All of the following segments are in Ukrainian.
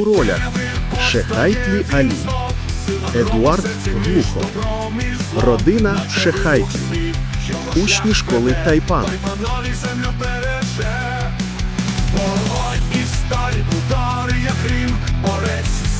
У ролях Шехайтлі Алі, Едуард Глухов, Родина Шехайтлі, Учні школи Тайпан,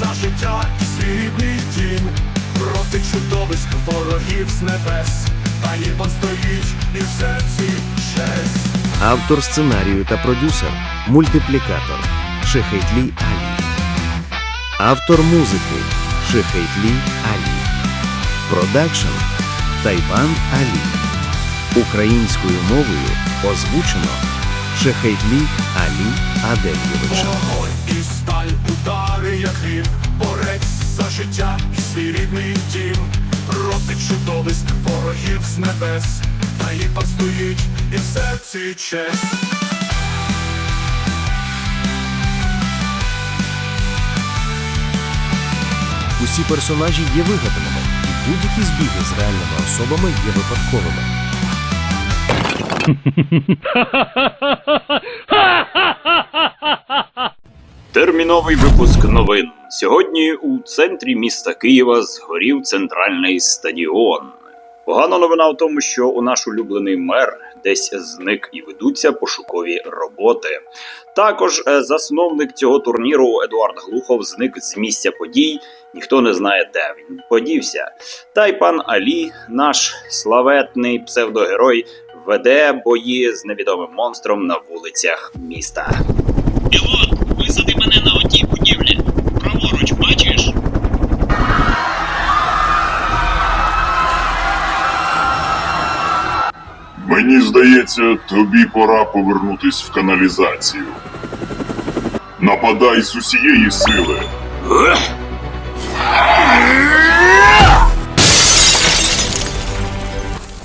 за життя і свій дім. Проти чудовиськ ворогів з небес, та Єван стоїть і в серці честь. Автор сценарію та продюсер, мультиплікатор Шехайтлі Алі, автор музики Шехайтлі Алі, продакшн Тайпан Алі. Українською мовою озвучено Шехайтлі Алі Адельєвича. Вогонь і сталь, удари, як грім, борець за життя і свій рідний дім. Проти чудовиськ ворогів з небес, та Єван стоїть і в серці честь. Усі персонажі є вигаданими, і будь-які збіги з реальними особами є випадковими. Терміновий випуск новин. Сьогодні у центрі міста Києва згорів центральний стадіон. Погана новина в тому, що у наш улюблений мер десь зник і ведуться пошукові роботи. Також е, засновник цього турніру Едуард Глухов зник з місця подій. Ніхто не знає, де він подівся. Та й пан Алі, наш славетний псевдогерой, веде бої з невідомим монстром на вулицях міста. Пілот, Мені здається, тобі пора повернутись в каналізацію. Нападай з усієї сили.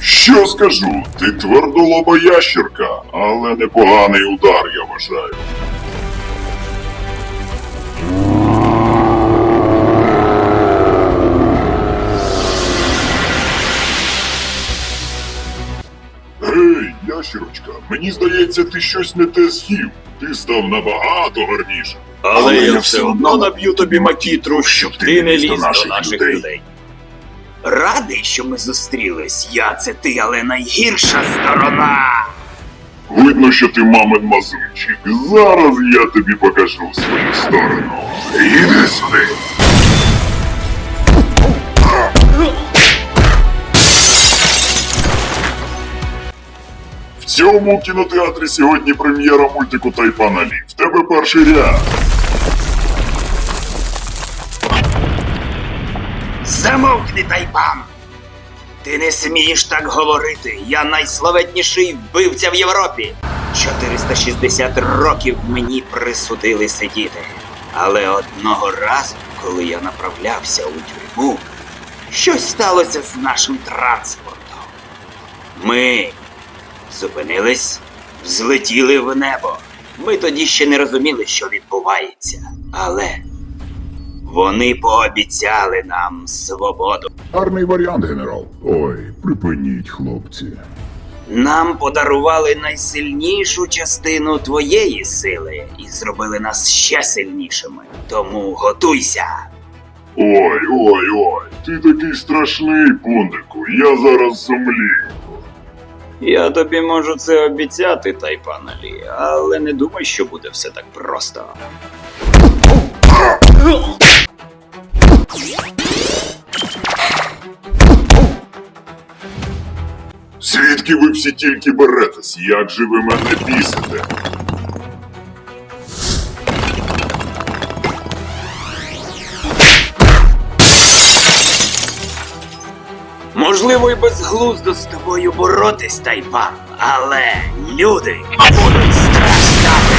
Що скажу? Ти твердолоба ящерка, але непоганий удар, я вважаю. Гей, мені здається, ти щось не те з'їв. Ти став набагато гарнішим. Але я все одно наб'ю тобі макітру, щоб ти не ліз до наших людей. Радий, що ми зустрілись. Я це ти, але найгірша сторона. Видно, що ти мамин мазунчик. Зараз я тобі покажу свою сторону. Іди сюди. Цьому кінотеатрі сьогодні прем'єра мультику Тайпана Лі. В тебе перший ряд. Замовкни, Тайпан! Ти не смієш так говорити. Я найславетніший вбивця в Європі. 460 років мені присудили сидіти. Але одного разу, коли я направлявся у тюрму, щось сталося з нашим транспортом. Ми зупинились, взлетіли в небо. Ми тоді ще не розуміли, що відбувається. Але вони пообіцяли нам свободу. Гарний варіант, генерал. Ой, припиніть, хлопці. Нам подарували найсильнішу частину твоєї сили і зробили нас ще сильнішими. Тому готуйся. Ой, ой, ой, ти такий страшний, пундику. Я зараз зумлію. Я тобі можу це обіцяти, Тайпаналі, але не думай, що буде все так просто. Звідки ви всі тільки беретесь? Як же ви мене бісите? Можливо, і безглуздо з тобою боротись, Тайпан, але люди будуть страждати.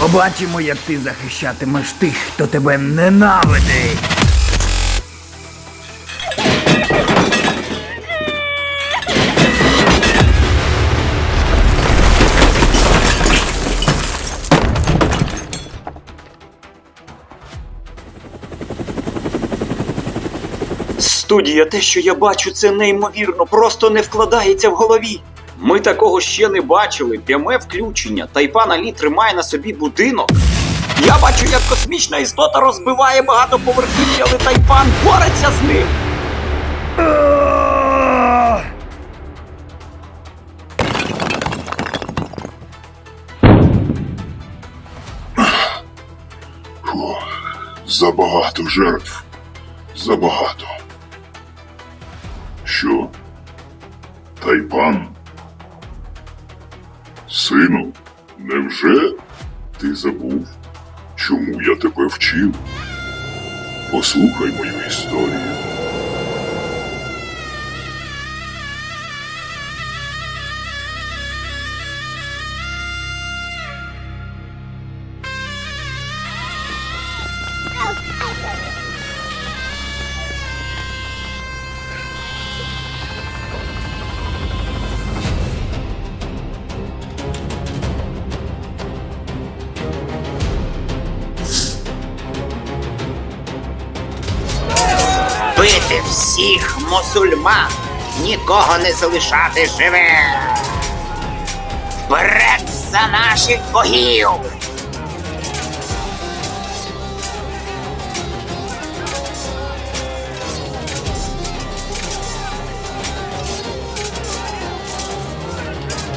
Побачимо, як ти захищатимеш тих, хто тебе ненавидить. Студія, те, що я бачу, це неймовірно, просто не вкладається в голові. Ми такого ще не бачили. Пряме включення. Тайпан Алі тримає на собі будинок. Я бачу, як космічна істота розбиває багатоповерхівки, але Тайпан бореться з ним. Забагато жертв. Забагато. Що? Тайпан? Сину, невже ти забув, чому я тебе вчив? Послухай мою історію. Мусульман, нікого не залишати живе. Вперед за наших богів!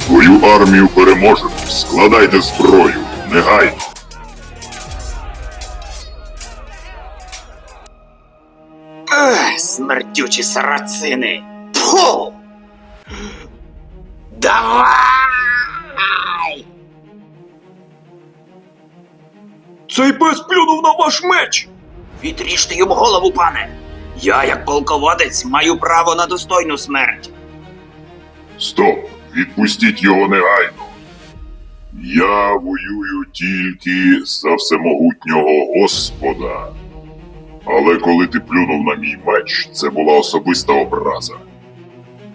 Твою армію переможемо. Складайте зброю. Негайно. Смердючі сарацини! Фу! Давай! Цей пес плюнув на ваш меч! Відріжте йому голову, пане! Я, як полководець, маю право на достойну смерть. Стоп! Відпустіть його негайно. Я воюю тільки за всемогутнього Господа. Але коли ти плюнув на мій меч, це була особиста образа.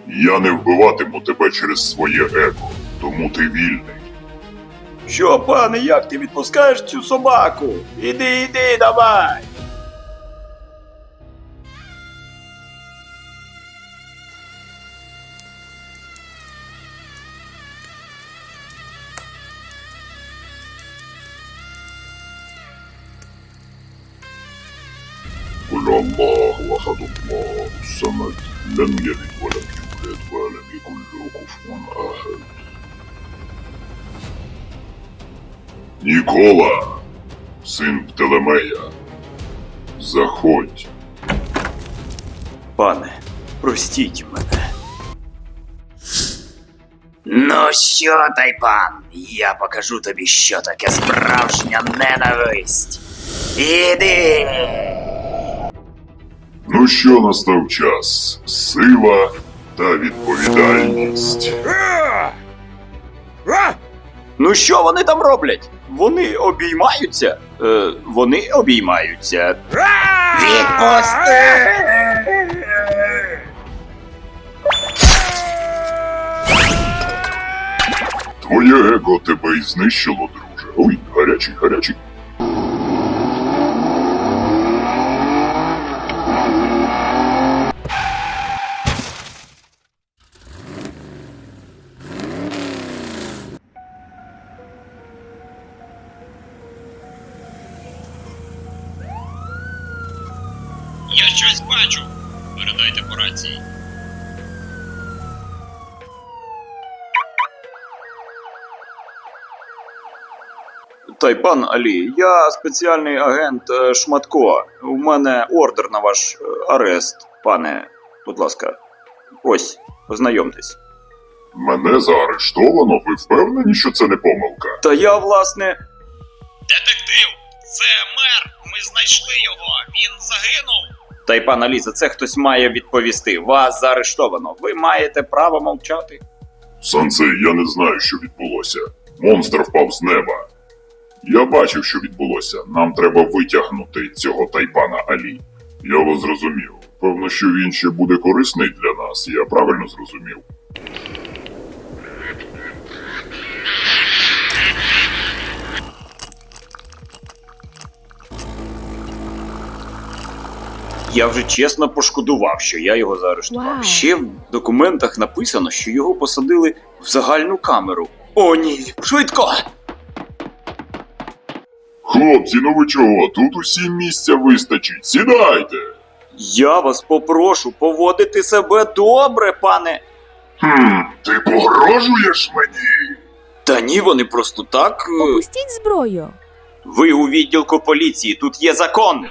Я не вбиватиму тебе через своє его, тому ти вільний. Що, пане, як ти відпускаєш цю собаку? Іди, іди, давай! قل الله احد الله الصمد لم يلد ولم يولد ولم يكن له كفوا احد Нікола, син Птолемея, заходь. Пане, простіть мене. Ну що, Тайпан, я покажу тобі, що таке справжня ненависть. Іди! Ну що настав час? Сила та відповідальність. Ну що вони там роблять? Вони обіймаються? Е, вони обіймаються. Відпусти! Твоє его тебе й знищило, друже. Ой, гарячий, гарячий. Я щось бачу. Передайте по рації. Тайпан Алі, я спеціальний агент е, Шматко. У мене ордер на ваш е, арест, пане. Будь ласка, ось, ознайомтесь. Мене заарештовано, ви впевнені, що це не помилка? Та я, власне, Детектив, це мер. Ми знайшли його. Він загинув. Тайпан Алі, за це хтось має відповісти. Вас заарештовано. Ви маєте право мовчати. Сансе, я не знаю, що відбулося. Монстр впав з неба. Я бачив, що відбулося. Нам треба витягнути цього тайпана Алі. Я вас зрозумів. Певно, що він ще буде корисний для нас, я правильно зрозумів. Я вже чесно пошкодував, що я його заарештував. Вау. Ще в документах написано, що його посадили в загальну камеру. О, ні, швидко! Хлопці, ну ви чого? Тут усім місця вистачить. Сідайте. Я вас попрошу поводити себе добре, пане. Хм, ти погрожуєш мені? Та ні, вони просто так. е, Опустіть зброю. Ви у відділку поліції, тут є закон.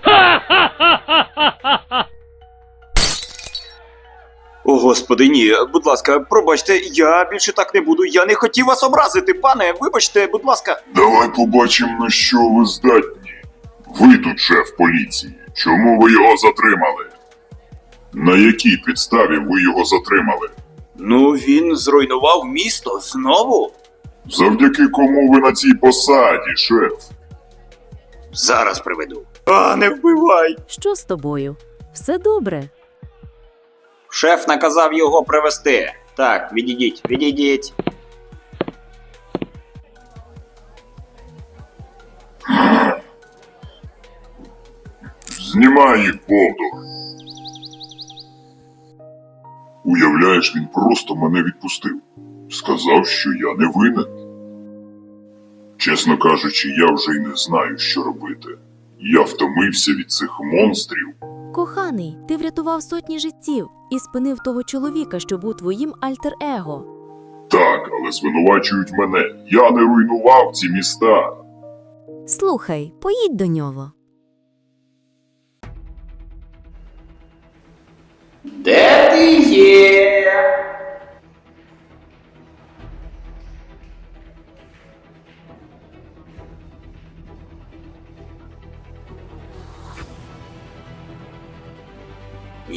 О, господи, ні, будь ласка, пробачте, я більше так не буду. Я не хотів вас образити, пане. Вибачте, будь ласка. Давай побачимо, на що ви здатні. Ви тут шеф поліції. Чому ви його затримали? На якій підставі ви його затримали? Ну, він зруйнував місто знову. Завдяки кому ви на цій посаді, шеф? Зараз приведу. А, не вбивай. Що з тобою? Все добре. Шеф наказав його привезти. Так, відійдіть, відійдіть. Знімай їх, Бовдур. Уявляєш, він просто мене відпустив. Сказав, що я не винен. Чесно кажучи, я вже й не знаю, що робити. Я втомився від цих монстрів. Коханий, ти врятував сотні життів і спинив того чоловіка, що був твоїм альтер-его. Так, але звинувачують мене. Я не руйнував ці міста. Слухай, поїдь до нього. Де ти є?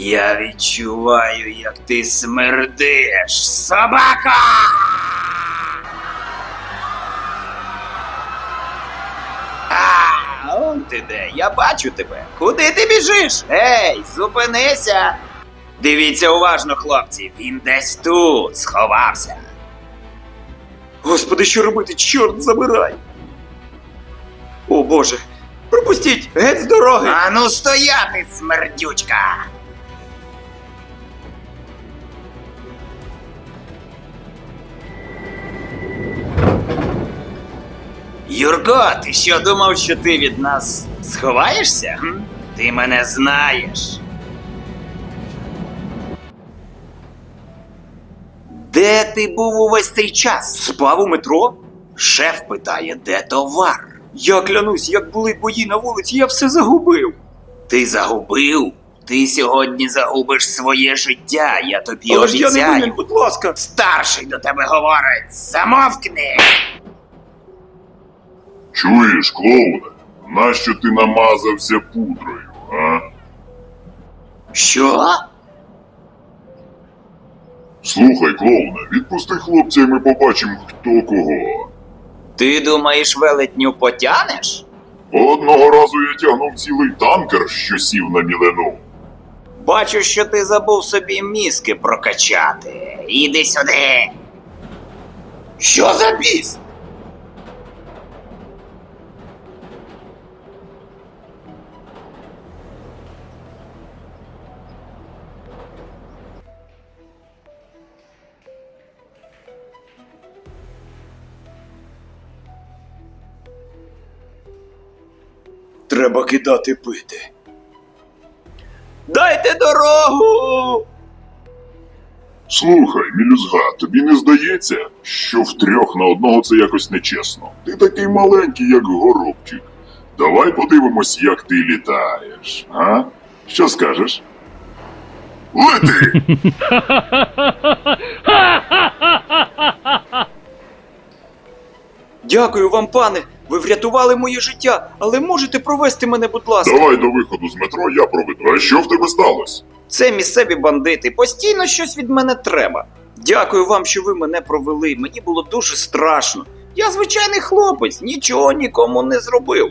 Я відчуваю, як ти смердиш, собака! А, он ти де, я бачу тебе. Куди ти біжиш? Ей, зупинися! Дивіться уважно, хлопці, він десь тут сховався. Господи, що робити? Чорт забирай. О Боже. Пропустіть! Геть з дороги! Ану стояти, смердючка! Юрко, ти що думав, що ти від нас сховаєшся? Ти мене знаєш. Де ти був увесь цей час? Спав у метро? Шеф питає, де товар? Я клянусь, як були бої на вулиці, я все загубив. Ти загубив? Ти сьогодні загубиш своє життя, я тобі Але ж я не обіцяю. винен, будь ласка. Старший до тебе говорить, замовкни! Чуєш, клоуне? Нащо ти намазався пудрою, а? Що? Слухай, клоуне, відпусти хлопця, і ми побачимо, хто кого. Ти думаєш, велетню потянеш? Одного разу я тягнув цілий танкер, що сів на мілину. Бачу, що ти забув собі мізки прокачати. Іди сюди. Що за біс? Треба кидати пити. Дайте дорогу! Слухай, мілюзга, тобі не здається, що втрьох на одного це якось нечесно. Ти такий маленький, як горобчик. Давай подивимось, як ти літаєш, а? Що скажеш? Лети! Дякую вам, пане. Ви врятували моє життя, але можете провести мене, будь ласка. Давай до виходу з метро, я проведу. А що в тебе сталося? Це місцеві бандити. Постійно щось від мене треба. Дякую вам, що ви мене провели. Мені було дуже страшно. Я звичайний хлопець, нічого нікому не зробив.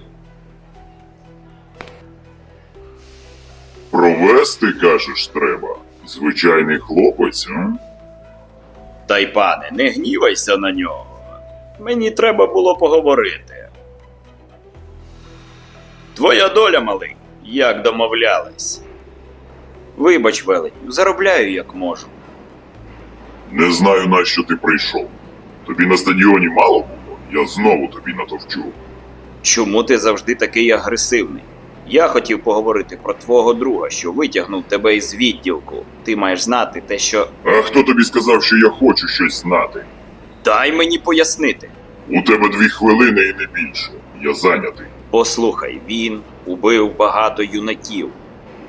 Провести, кажеш, треба. Звичайний хлопець, а? Та й пане, не гнівайся на нього. Мені треба було поговорити. Твоя доля, малий, як домовлялись. Вибач, велетню, заробляю як можу. Не знаю, на що ти прийшов. Тобі на стадіоні мало було, я знову тобі натовчу. Чому ти завжди такий агресивний? Я хотів поговорити про твого друга, що витягнув тебе із відділку. Ти маєш знати те, що. А хто тобі сказав, що я хочу щось знати? Дай мені пояснити. У тебе дві хвилини і не більше. Я зайнятий. Послухай, він убив багато юнаків,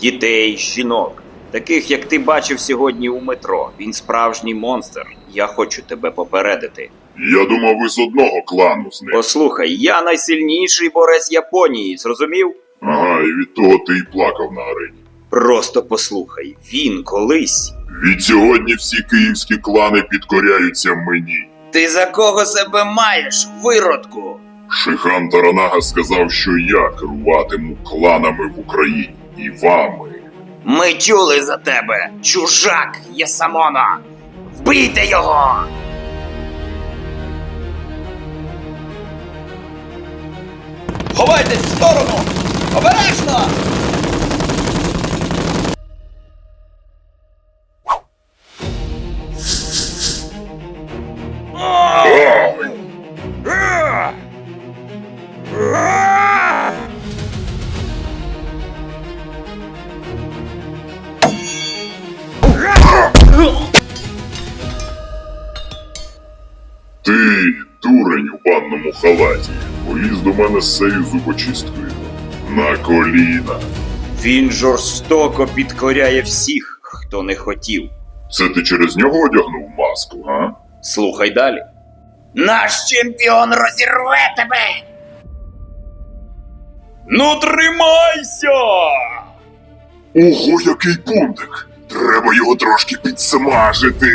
дітей, жінок, таких, як ти бачив сьогодні у метро. Він справжній монстр. Я хочу тебе попередити. Я думав, ви з одного клану з ним. Послухай, я найсильніший борець Японії, зрозумів? Ага, і від того ти і плакав на арені. Просто послухай, він колись. Від сьогодні всі київські клани підкоряються мені. Ти за кого себе маєш, виродку? Шихан Таранага сказав, що я керуватиму кланами в Україні і вами. Ми чули за тебе, чужак Ясамона! Вбийте його! Ховайтесь в сторону! Обережно! Цією зубочисткою. На коліна. Він жорстоко підкоряє всіх, хто не хотів. Це ти через нього одягнув маску, га? Слухай далі. Наш чемпіон розірве тебе! Ну тримайся! Ого, який пундик! Треба його трошки підсмажити.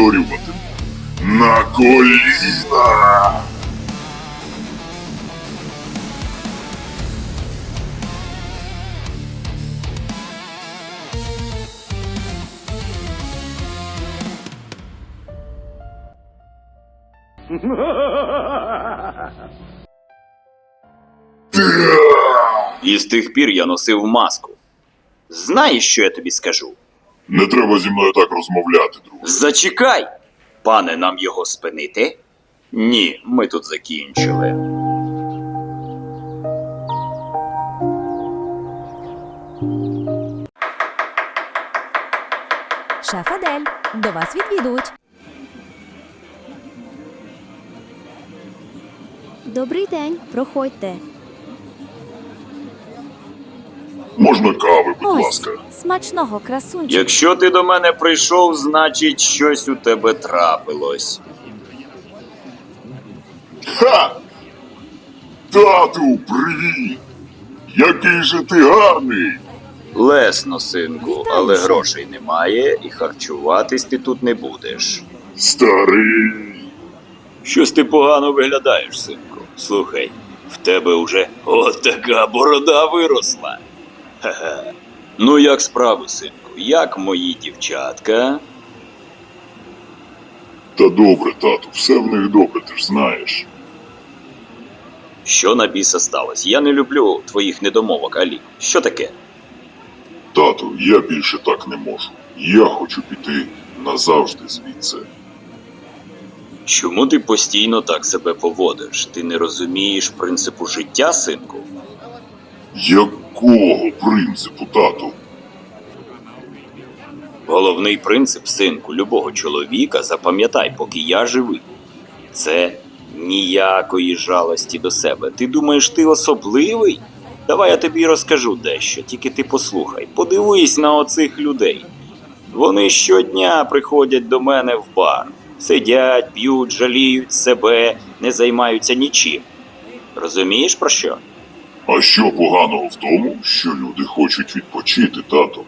А! Я не повторюватиму. На коліна! І з тих пір я носив маску. Знаєш, що я тобі скажу? Не треба зі мною так розмовляти, друже. Зачекай! Пане, нам його спинити? Ні, ми тут закінчили. Шеф Адель, до вас відвідують. Добрий день, проходьте. Можна кави, будь Ось, ласка. смачного красунчика. Якщо ти до мене прийшов, значить щось у тебе трапилось. Ха! Тату, привіт! Який же ти гарний! Лесно, синку, але грошей немає і харчуватись ти тут не будеш. Старий! Щось ти погано виглядаєш, синку. Слухай, в тебе уже от така борода виросла. Ха-ха. Ну, як справи, синку? Як мої дівчатка? Та добре, тату, все в них добре, ти ж знаєш. Що на біса сталося? Я не люблю твоїх недомовок, Алі. Що таке? Тату, я більше так не можу. Я хочу піти назавжди звідси. Чому ти постійно так себе поводиш? Ти не розумієш принципу життя, синку? Якого принципу, тату? Головний принцип, синку, любого чоловіка, запам'ятай, поки я живий. Це ніякої жалості до себе. Ти думаєш, ти особливий? Давай я тобі розкажу дещо, тільки ти послухай. Подивись на оцих людей. Вони щодня приходять до мене в бар, сидять, п'ють, жаліють себе, не займаються нічим. Розумієш про що? А що поганого в тому, що люди хочуть відпочити, тату?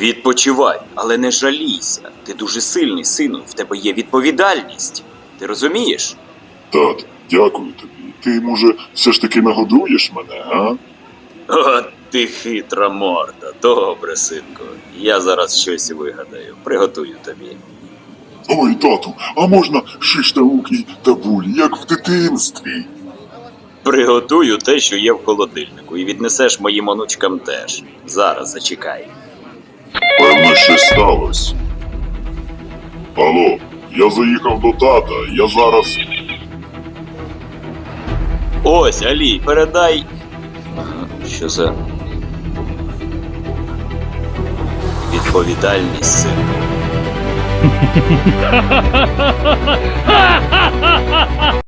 Відпочивай, але не жалійся. Ти дуже сильний, сину, в тебе є відповідальність. Ти розумієш? Тат, Дякую тобі. Ти, може, все ж таки нагодуєш мене, а? О, ти хитра морда. Добре, синку. Я зараз щось вигадаю. Приготую тобі. Ой, тату, а можна шиштаук і табуль, як в дитинстві? Приготую те, що є в холодильнику, і віднесеш моїм онучкам теж. Зараз зачекай. Певно, щось сталося. Алло, я заїхав до тата, я зараз. Ось, Алі, передай. Що за. Відповідальність сину.